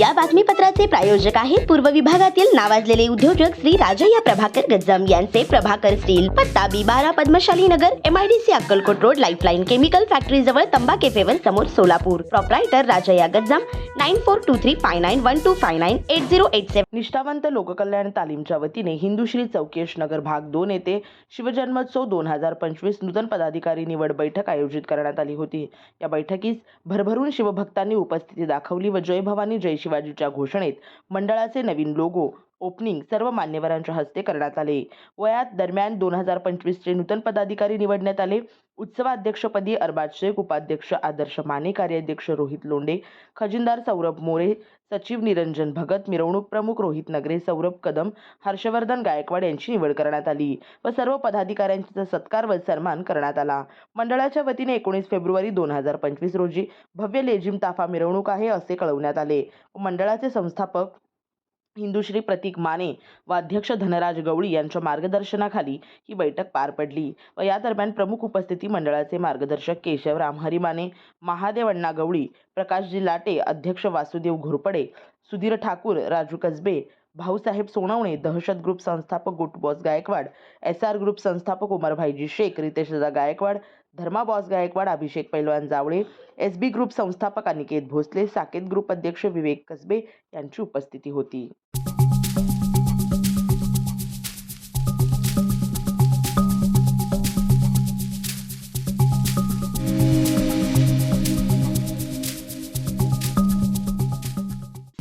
या बातमीपत्राचे प्रायोजक आहेत पूर्व विभागातील नावाजलेले उद्योजक श्री राजय्या प्रभाकर गज्जम यांचे प्रभाकर स्टील पत्ता बी बारा Padmashali Nagar MIDC Akkalkot road lifeline chemical factory जवळ तंबा केफेवर समोर Solapur. Proprietor Rajayya Gajjam nine four two three five nine one two five nine eight zero eight seven निष्ठावंत लोककल्याण तालीमच्या वतीने हिंदू श्री चौकेश नगर भाग दोन येथे शिवजन्मोत्सव दोन हजार पंचवीस नूतन पदाधिकारी निवड बैठक आयोजित करण्यात आली होती. या बैठकीस भरभरून शिवभक्तांनी उपस्थिती दाखवली व जय भवानी जय शिवाजीच्या घोषणेत मंडळाचे नवीन लोगो ओपनिंग सर्व मान्यवरांच्या हस्ते करण्यात आले. वयात दरम्यान दोन हजार पंचवीसचे नूतन पदाधिकारी निवडण्यात आले. उत्सवाध्यक्षपदी अरबाज शेख उपाध्यक्ष आदर्श माने कार्याध्यक्ष रोहित लोंडे खजिनदार सौरभ मोरे सचिव निरंजन भगत मिरवणूक प्रमुख रोहित नगरे सौरभ कदम हर्षवर्धन गायकवाड यांची निवड करण्यात आली व सर्व पदाधिकाऱ्यांचा सत्कार व सन्मान करण्यात आला. मंडळाच्या वतीने एकोणीस फेब्रुवारी दोन हजार पंचवीस रोजी भव्य लेझिम ताफा मिरवणूक आहे असे कळवण्यात आले. व मंडळाचे संस्थापक हिंदुश्री प्रतीक माने व अध्यक्ष धनराज गवळी यांच्या मार्गदर्शनाखाली ही बैठक पार पडली व या दरम्यान प्रमुख उपस्थिती मंडळाचे मार्गदर्शक केशवराम हरिमाने महादेव अण्णा गवळी प्रकाशजी लाटे अध्यक्ष वासुदेव घोरपडे सुधीर ठाकूर राजू कसबे भाऊसाहेब सोनवणे दहशत ग्रुप संस्थापक गुटबॉस गायकवाड एस आर ग्रुप संस्थापक उमरभाईजी शेख रितेश गायकवाड धर्मा बॉस गायकवाड अभिषेक पैलवान जावळे एस बी ग्रुप संस्थापक अनिकेत भोसले साकेत ग्रुप अध्यक्ष विवेक कसबे यांची उपस्थिती होती.